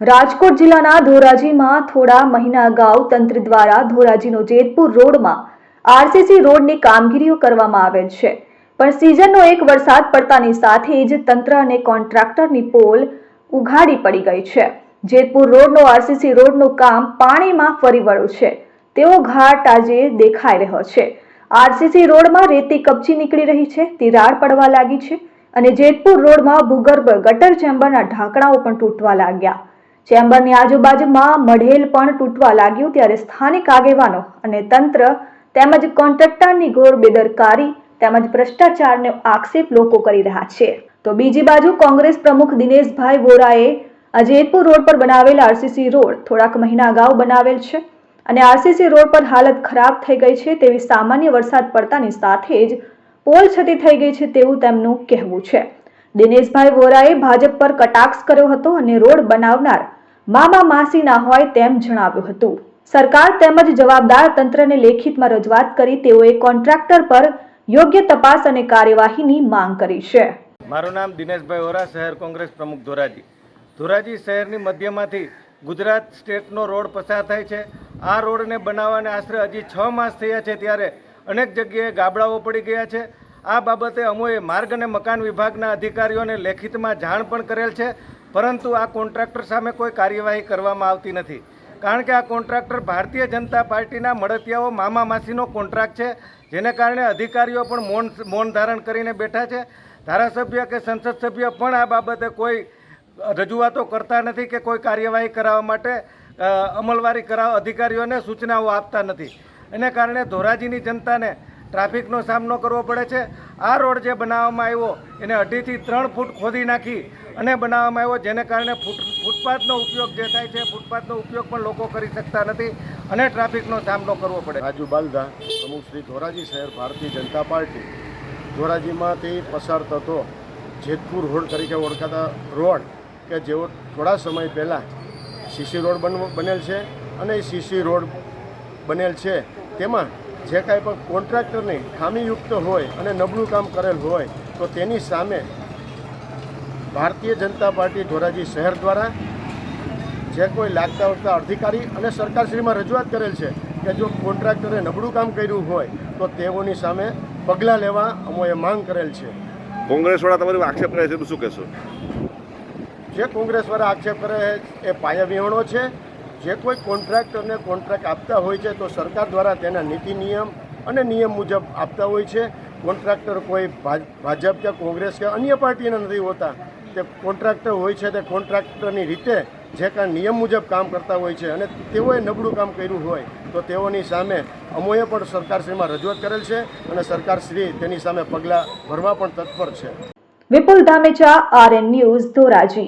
રાજકોટ જિલ્લાના ધોરાજીમાં થોડા મહિના અગાઉ તંત્ર દ્વારા ધોરાજીનો જેતપુર રોડમાં આરસીસી રોડની કામગીરીઓ કરવામાં આવેલ છે. પણ સિઝનનો એક વરસાદ પડતાની સાથે જ તંત્ર અને કોન્ટ્રાક્ટરની પોલ ઉઘાડી પડી ગઈ છે. જેતપુર રોડનો આરસીસી રોડનું કામ પાણીમાં ફરી વળ્યું છે. તેવો ઘાટ આજે દેખાઈ રહ્યો છે. આરસીસી રોડમાં રેતી કપચી નીકળી રહી છે, તિરાડ પડવા લાગી છે અને જેતપુર રોડમાં ભૂગર્ભ ગટર ચેમ્બરના ઢાંકણાઓ પણ તૂટવા લાગ્યા. ચેમ્બરની આજુબાજુમાં મઢેલ પણ તૂટવા લાગ્યું ત્યારે સ્થાનિક આગેવાનો અને તંત્ર તેમજ કોન્ટ્રાક્ટરની ઘોર બેદરકારી તેમજ ભ્રષ્ટાચારનો આક્ષેપ લોકો કરી રહ્યા છે. તો બીજી બાજુ કોંગ્રેસ પ્રમુખ દિનેશભાઈ વોરાએ અજયપુર રોડ પર બનાવેલ આરસીસી રોડ થોડાક મહિના અગાઉ બનાવેલ છે અને આરસીસી રોડ પર હાલત ખરાબ થઈ ગઈ છે તેવી સામાન્ય વરસાદ પડતાની સાથે જ પોલ છતી થઈ ગઈ છે તેવું તેમનું કહેવું છે. દિનેશભાઈ વોરાએ ભાજપ પર કટાક્ષ કર્યો હતો અને રોડ બનાવનાર મામા માસીના હોય તેમ જણાવ્યું હતું. સરકાર તેમજ જવાબદાર તંત્રને લેખિતમાં રજૂઆત કરી તેઓએ કોન્ટ્રાક્ટર પર યોગ્ય તપાસ અને કાર્યવાહીની માંગ કરી છે. મારું નામ દિનેશભાઈ ઓરા શહેર કોંગ્રેસ પ્રમુખ ધોરાજી. ધોરાજી શહેરની મધ્યમાંથી ગુજરાત સ્ટેટનો રોડ પસાર થાય છે. આ રોડને બનાવવાને આશરે હજી છ માસ થયા છે ત્યારે અનેક જગ્યાએ ગાબડાઓ પડી ગયા છે. આ બાબતે અમોએ માર્ગ અને મકાન વિભાગના અધિકારીઓને લેખિતમાં જાણ પણ કરેલ છે. પરંતુ આ કોન્ટ્રાક્ટર સામે કોઈ કાર્યવાહી કરવામાં આવતી નથી. કારણ કે આ કોન્ટ્રાક્ટર ભારતીય જનતા પાર્ટીના મળતિયાઓ મામા માસીનો કોન્ટ્રાક્ટ છે, જેને કારણે અધિકારીઓ પણ મૌન મૌન ધારણ કરીને બેઠા છે. ધારાસભ્ય કે સંસદ સભ્ય પણ આ બાબતે કોઈ રજૂઆતો કરતા નથી કે કોઈ કાર્યવાહી કરાવવા માટે અમલવારી કરાવ, અધિકારીઓને સૂચનાઓ આપતા નથી. એને કારણે ધોરાજીની જનતાને ટ્રાફિકનો સામનો કરવો પડે છે. આ રોડ જે બનાવવામાં આવ્યો, એને અઢીથી ત્રણ ફૂટ ખોદી નાખી અને બનાવવામાં આવ્યો, જેને કારણે ફૂટ, ફૂટપાથનો ઉપયોગ જે થાય છે, ફૂટપાથનો ઉપયોગ પણ લોકો કરી શકતા નથી અને ટ્રાફિકનો સામનો કરવો પડે. રાજુ બાલદા, પ્રમુખ શ્રી ધોરાજી શહેર ભારતીય જનતા પાર્ટી. ધોરાજીમાંથી પસાર થતો જેતપુર રોડ તરીકે ઓળખાતા રોડ કે જેઓ થોડા સમય પહેલાં સીસી રોડ બન બનેલ છે અને એ સીસી રોડ બનેલ છે, તેમાં જે કાંઈ પણ કોન્ટ્રાક્ટરની ખામીયુક્ત હોય અને નબળું કામ કરેલ હોય, તો તેની સામે ભારતીય જનતા પાર્ટી ધોરાજી શહેર દ્વારા જે કોઈ લાગતા વળતા અધિકારી અને સરકારશ્રીમાં રજૂઆત કરેલ છે કે જો કોન્ટ્રાક્ટરે નબળું કામ કર્યું હોય તો તેઓની સામે પગલાં લેવા અમોએ માંગ કરેલ છે. કોંગ્રેસવાળા તમારી આક્ષેપ કરે છે તો શું કહેશો? જે કોંગ્રેસવાળા આક્ષેપ કરે છે એ પાયાવિહોણો છે. જે કોઈ કોન્ટ્રાક્ટરને કોન્ટ્રાક્ટ આપતા હોય છે તો સરકાર દ્વારા તેના નીતિ નિયમ અને નિયમ મુજબ આપતા હોય છે. કોન્ટ્રાક્ટર કોઈ ભાજપ કે કોંગ્રેસ કે અન્ય પાર્ટીના નથી હોતા. તે કોન્ટ્રાક્ટર હોય છે તે કોન્ટ્રાક્ટરની રીતે જે કાંઈ નિયમ મુજબ કામ કરતા હોય છે અને તેઓએ નબળું કામ કર્યું હોય, તો તેઓની સામે અમોએ પણ સરકારશ્રીમાં રજૂઆત કરેલ છે અને સરકારશ્રી તેની સામે પગલાં ભરવા પણ તત્પર છે. Vipul Dhamecha, RN news Dhoraji.